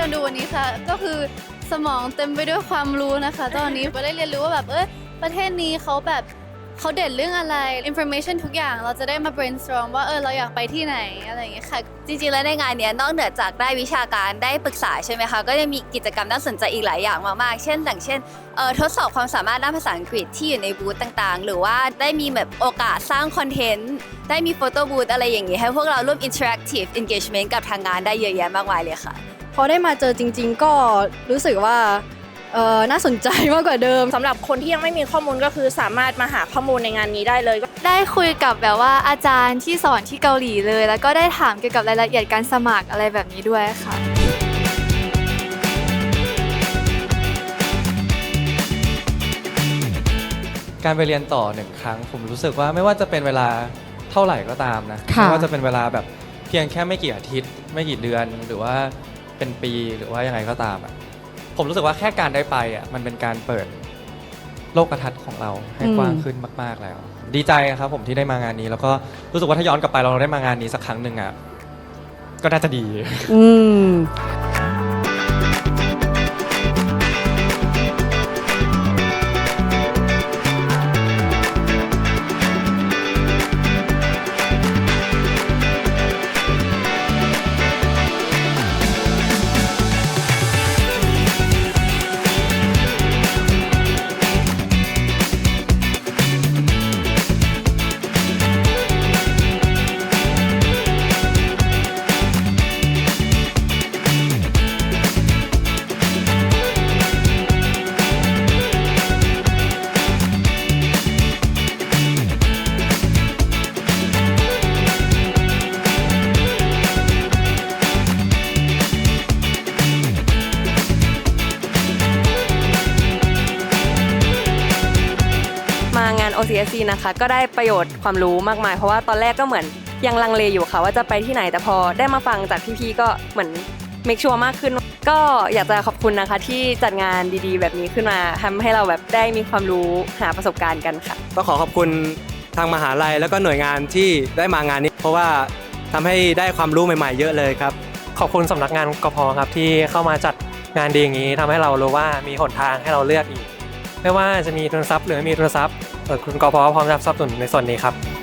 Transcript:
เต็มไปด้วยความรู้นะคะ ตอนนี้ก็ได้เรียนรู้ว่าแบบเออประเทศนี้เขาแบบเขาเด่นเรื่องอะไร information ทุกอย่างเราจะได้มา brainstorm ว่าเออเราอยากไปที่ไหนอะไรอย่างเงี้ยค่ะ จริงๆ แล้วในงานเนี้ยนอกเหนือจากได้วิชาการได้ปรึกษาใช่ไหมคะ ก็ยังมีกิจกรรมน่าสนใจอีกหลายอย่างมากๆ เช่นอย่างเช่นเออทดสอบความสามารถด้านภาษาอังกฤษที่อยู่ในบูธต่างๆ หรือว่าได้มีแบบโอกาสสร้างคอนเทนต์ได้มีโฟโต้บูธอะไรอย่างเงี้ยให้พวกเราร่วม interactive engagement กับทางงานได้เยอะแยะมากมายเลยค่ะ อได้มาเจอจริง ๆ ก็รู้สึกว่าเออน่าสนใจมากกว่าเดิมสำหรับคนที่ยังไม่มีข้อมูลก็คือสามารถมาหาข้อมูลในงานนี้ได้เลย ได้คุยกับแบบว่าอาจารย์ที่สอนที่เกาหลีเลย แล้วก็ได้ถามเกี่ยวกับรายละเอียดการสมัครอะไรแบบนี้ด้วยค่ะ การไปเรียนต่อหนึ่งครั้ง ผมรู้สึกว่าไม่ว่าจะเป็นเวลาเท่าไหร่ก็ตามนะค่ะไม่ว่าจะเป็นเวลาแบบเพียงแค่ไม่กี่อาทิตย์ ไม่กี่เดือนหรือว่า เป็นปีหรือว่ายังไงก็ตามอะผมรู้สึกว่าแค่การได้ไปอะมันเป็นการเปิดโลกทัศน์ของเราให้กว้างขึ้นมาก ๆแล้ว ดีใจครับผมที่ได้มางานนี้ แล้วก็รู้สึกว่าถ้าย้อนกลับไปเราได้มางานนี้สักครั้งหนึ่งอะก็น่าจะดี อืม OCSC นะคะ ก็ได้ประโยชน์ความรู้มากมาย เพราะว่าตอนแรกก็เหมือนยังลังเลอยู่ค่ะว่าจะไปที่ไหนแต่พอได้มาฟังจากพี่ๆก็เหมือนเมคชัวร์มากขึ้น ก็อยากจะขอบคุณนะคะ ที่จัดงานดีๆ แบบนี้ขึ้นมาทำให้เราแบบได้มีความรู้หาประสบการณ์กันค่ะต้องขอขอบคุณทางมหาลัยแล้วก็หน่วยงานที่ได้มางานนี้ เพราะว่าทำให้ได้ความรู้ใหม่ ๆ เยอะเลยครับ ขอบคุณสำนักงานกพครับที่เข้ามาจัดงานดีอย่างนี้ทำให้เรารู้ว่ามีหนทางให้เราเลือกอีก ไม่ว่าจะมีทุนทรัพย์หรือไม่มีทุนทรัพย์เอ่อ คุณกพพร้อมจะสนับสนุนในส่วนนี้ครับ